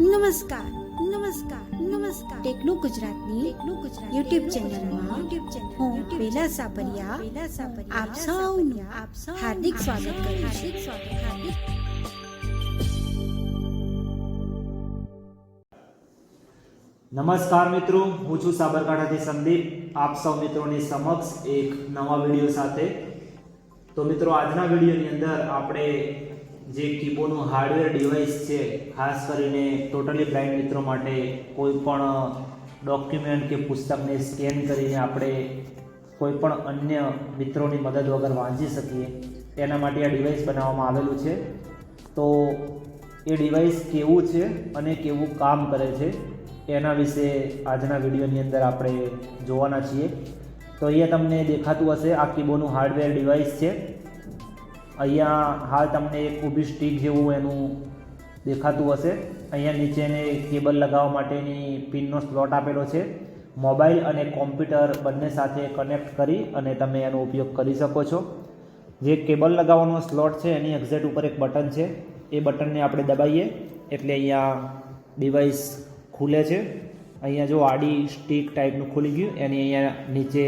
નમસ્કાર નમસ્કાર નમસ્કાર. ટેકનો ગુજરાતની ટેકનો ગુજરાત યુટ્યુબ ચેનલમાં યુટ્યુબ ચેનલ હું વેલા સાપરિયા. વેલા સાપરિયા. આપ સૌનું આપ સૌ હાર્દિક સ્વાગત કરું છું. હાર્દિક સ્વાગત હાર્દિક. નમસ્કાર મિત્રો હું છું સાબરકાંઠાથી સંદીપ. આપ સૌ મિત્રોની સમક્ષ એક નવા વીડિયો સાથે. તો મિત્રો આજના વિડીયોની અંદર આપણે જે કીબોર્ડનું હાર્ડવેર ડિવાઇસ છે, ખાસ કરીને ટોટલી બ્લાઇન્ડ મિત્રો માટે કોઈ પણ ડોક્યુમેન્ટ કે પુસ્તકને સ્કેન કરીને આપણે કોઈ પણ અન્ય મિત્રોની મદદ વગર વાંચી શકીએ. એના માટે આ ડિવાઇસ બનાવવામાં આવેલું છે. તો એ ડિવાઇસ કેવું છે અને કેવું કામ કરે છે, એના વિશે આજના વિડીયોની અંદર આપણે જોવાના છીએ. તો અહીંયા તમને દેખાતું હશે, આ કીબોર્ડનું હાર્ડવેર ડિવાઇસ છે. અહીંયા હાલ તમને એક ઊભી સ્ટીક જેવું એનું દેખાતું હશે. અહીંયા નીચેને કેબલ લગાવવા માટેની પિનનો સ્લોટ આપેલો છે. મોબાઈલ અને કોમ્પ્યુટર બંને સાથે કનેક્ટ કરી અને તમે એનો ઉપયોગ કરી શકો છો. જે કેબલ લગાવવાનો સ્લોટ છે, એની એક્ઝેટ ઉપર એક બટન છે. એ બટનને આપણે દબાઈએ એટલે અહીંયા ડિવાઇસ ખુલે છે. અહીંયા જો આડી સ્ટીક ટાઈપનું ખુલી ગયું, એની અહીંયા નીચે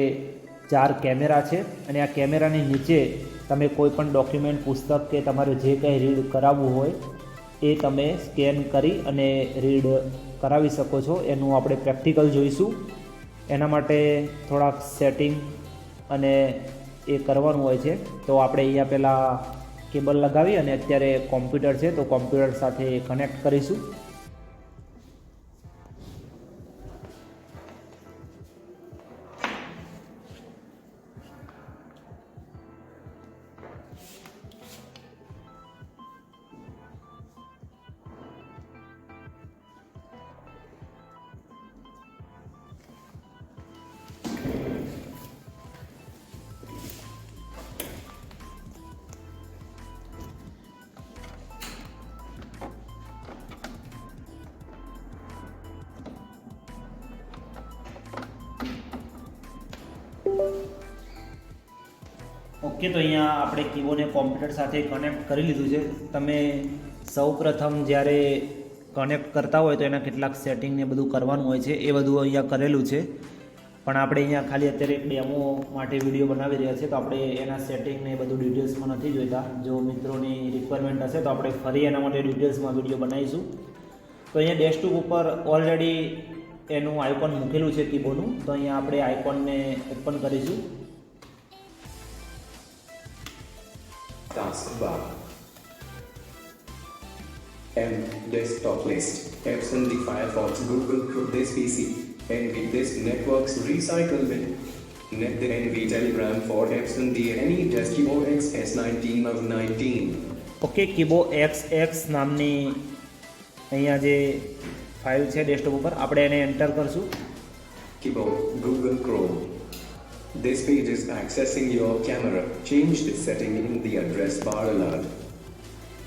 ચાર કેમેરા છે. અને આ કેમેરાની નીચે તમે કોઈ પણ ડોક્યુમેન્ટ પુસ્તક કે તમારે જે કંઈ રીડ કરાવવું હોય, એ તમે સ્કેન કરી અને રીડ કરાવી શકો છો. એનું આપણે પ્રેક્ટિકલ જોઈશું. એના માટે થોડાક સેટિંગ અને એ કરવાનું હોય છે. તો આપણે અહીંયા પહેલાં કેબલ લગાવી અને અત્યારે કોમ્પ્યુટર છે, તો કોમ્પ્યુટર સાથે કનેક્ટ કરીશું. ઓકે તો અહીંયા આપણે કીબોર્ડને કોમ્પ્યુટર સાથે કનેક્ટ કરી લીધું છે. તમે સૌ પ્રથમ જ્યારે કનેક્ટ કરતા હોય તો એના કેટલાક સેટિંગ ને બધું કરવાનું હોય છે. એ બધું અહીંયા કરેલું છે. પણ આપણે અહીંયા ખાલી અત્યારે ડેમો માટે વીડિયો બનાવી રહ્યા છે તો આપણે એના સેટિંગને બધું ડિટેલ્સમાં નથી જોઈતા. જો મિત્રોની રિક્વાયરમેન્ટ હશે તો આપણે ફરી એના માટે ડિટેલ્સમાં વીડિયો બનાવીશું. તો અહીંયા ડેસ્કટોપ ઉપર ઓલરેડી એનું આઇકોન મૂકેલું છે કીબોર્ડનું તો અહીંયા આપણે આઇકોનને ઓપન કરીશું. Taskbar. M. Desktop list. Apps in the Firefox Google Chrome this PC. NV this networks recycle bin. Net the NV Telegram for apps in the any desk keyboard XS19 of 19. Okay keyboard X X નામની અહીંયા જે file છે desktop ઉપર આપણે એને enter કરશું Keyboard Google Chrome. This page is accessing your camera. Change the setting in the address bar alert.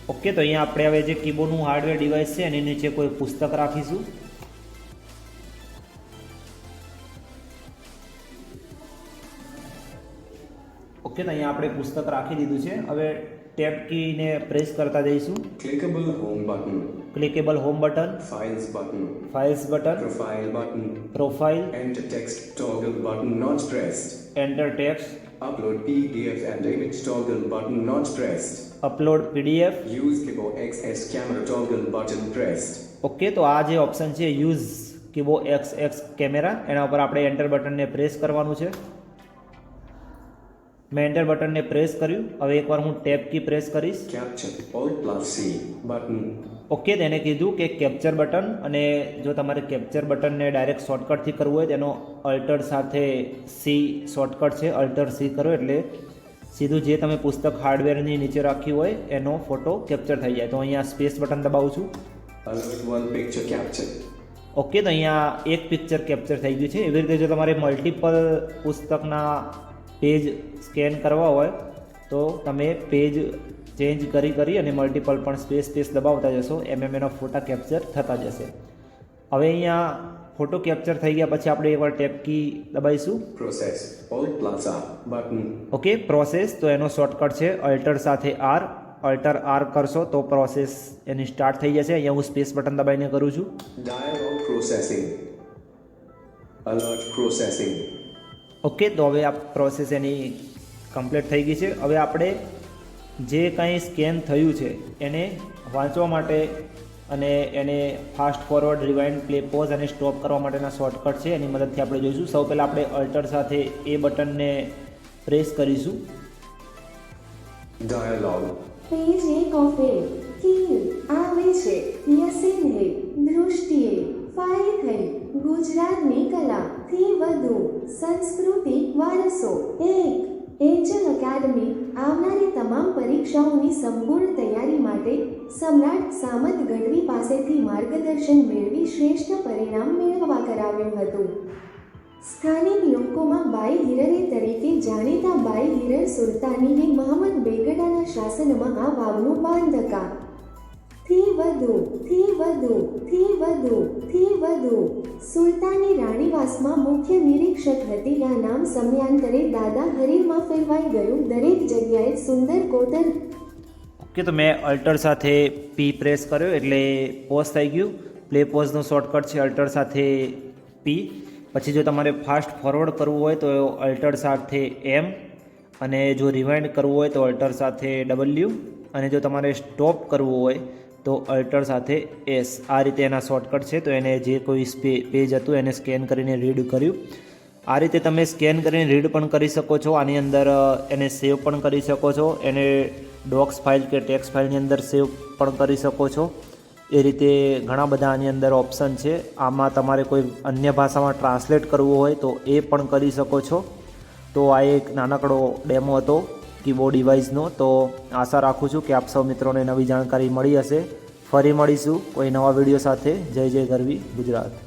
Okay તો અહીંયા આપણે હવે જે કીબોર્ડનું હાર્ડવેર ડિવાઇસ છે એની નીચે કોઈ પુસ્તક રાખીશું ઓકે તો અહીંયા આપણે પુસ્તક રાખી દીધું છે હવે ટેપ કીને પ્રેસ કરતા જઈશું Clickable home button. Clickable home button Files button. Files button Profile button. Profile Enter text toggle button not pressed. Enter text Upload PDF and image toggle button not pressed. Upload PDF Use keyboard XS camera toggle button pressed. Okay તો આ જે option છે use keyboard X X camera એના ઉપર આપણે enter બટનને press કરવાનું છે મેં એન્ટર બટનને પ્રેસ કર્યું. હવે એકવાર હું ટેપ કી પ્રેસ કરીશ. Capture all plus C button okay તેને કીધું કે કેપ્ચર બટન અને જો તમારે કેપ્ચર બટનને ડાયરેક્ટ શોર્ટકટથી કરવું હોય તેનો અલ્ટર સાથે સી શોર્ટકટ છે. અલ્ટર સી કરો એટલે સીધું જે તમે પુસ્તક હાર્ડવેરની નીચે રાખ્યું હોય એનો ફોટો કેપ્ચર થઈ જાય. તો અહીંયા સ્પેસ બટન દબાવું છું. વન પિક્ચર કેપ્ચર ઓકે તો અહીંયા એક પિક્ચર કેપ્ચર થઈ ગયું છે. એવી રીતે જો તમારે મલ્ટિપલ પુસ્તકના પેજ સ્કેન કરવા હોય તો તમે પેજ ચેન્જ કરી કરી અને મલ્ટિપલ પણ સ્પેસ સ્પેસ દબાવતા જશો. એમ એમ એનો ફોટા કેપ્ચર થતા જશે. હવે અહીંયા ફોટો કેપ્ચર થઈ ગયા પછી આપણે એકવાર tap key દબાઈશું. Process all R button. Okay process તો એનો શોર્ટકટ છે. અલ્ટર સાથે આર અલ્ટર આર કરશો તો પ્રોસેસ એની સ્ટાર્ટ થઈ જશે. અહીંયા હું સ્પેસ બટન દબાઈને કરું છું. Dialogue processing alert processing. Okay તો હવે આ પ્રોસેસ એની કમ્પ્લીટ થઈ ગઈ છે. હવે આપણે જે કંઈ સ્કેન થયું છે એને વાંચવા માટે અને એને fast forward rewind play pause અને સ્ટોપ કરવા માટેના શોર્ટકટ છે એની મદદથી આપણે જોઈશું. સૌ પહેલાં આપણે અલ્ટર સાથે એ બટનને પ્રેસ કરીશું. પેજ એક ઓફ એ આવે છે. યસીન હે દૃષ્ટિએ. ગુજરાતની કલાથી વધુ સાંસ્કૃતિક વારસો. એક એન્જલ એકેડમી આવનારી તમામ પરીક્ષાઓની સંપૂર્ણ તૈયારી માટે સમ્રાટ સામંત ગઢવી પાસેથી માર્ગદર્શન મેળવી શ્રેષ્ઠ પરિણામ મેળવવા કરાવ્યું હતું. સ્થાનિક લોકોમાં બાઈ હિરરે તરીકે જાણીતા બાઈ હિરર સુલતાનીએ મહમ્મદ બેગડાના શાસનમાં આ વાવનું બાંધકા થી વધુ થી વધુ થી વધુ થી વધુ. સુલતાની રાણીવાસમાં મુખ્ય નિરીક્ષક હતી. આ નામ સમયાંતરે દાદા હરીરમાં ફેરવાઈ ગયું. દરેક જગ્યાએ સુંદર કોતર ઓકે, તો મેં અલ્ટર સાથે પી પ્રેસ કર્યો એટલે પોઝ થઈ ગયું. પ્લે પોઝનું શોર્ટકટ છે અલ્ટર સાથે પી પછી જો તમારે ફાસ્ટ ફોરવર્ડ કરવું હોય તો અલ્ટર સાથે એમ અને જો રિવાઇન્ડ કરવું હોય તો અલ્ટર સાથે ડબલ્યુ અને જો તમારે સ્ટોપ કરવું હોય તો અલ્ટર સાથે એસ. આ રીતે એના શોર્ટકટ છે, તો એને જે કોઈ પેજ હતું એને સ્કેન કરીને રીડ કર્યું. આ રીતે તમે સ્કેન કરીને રીડ પણ કરી શકો છો. આની અંદર એને સેવ પણ કરી શકો છો. એને ડોક્સ ફાઇલ કે ટેક્સ ફાઇલની અંદર સેવ પણ કરી શકો છો. એ રીતે ઘણા બધા આની અંદર ઓપ્શન છે. આમાં તમારે કોઈ અન્ય ભાષામાં ટ્રાન્સલેટ કરવું હોય તો એ પણ કરી શકો છો. તો આ એક નાનકડો ડેમો હતો. કીબોર્ડ ડિવાઇસનો, તો આશા રાખું છું કે આપ સૌ મિત્રોને નવી જાણકારી મળી હશે. ફરી મળીશું કોઈ નવા વીડિયો સાથે. જય જય ગરવી ગુજરાત.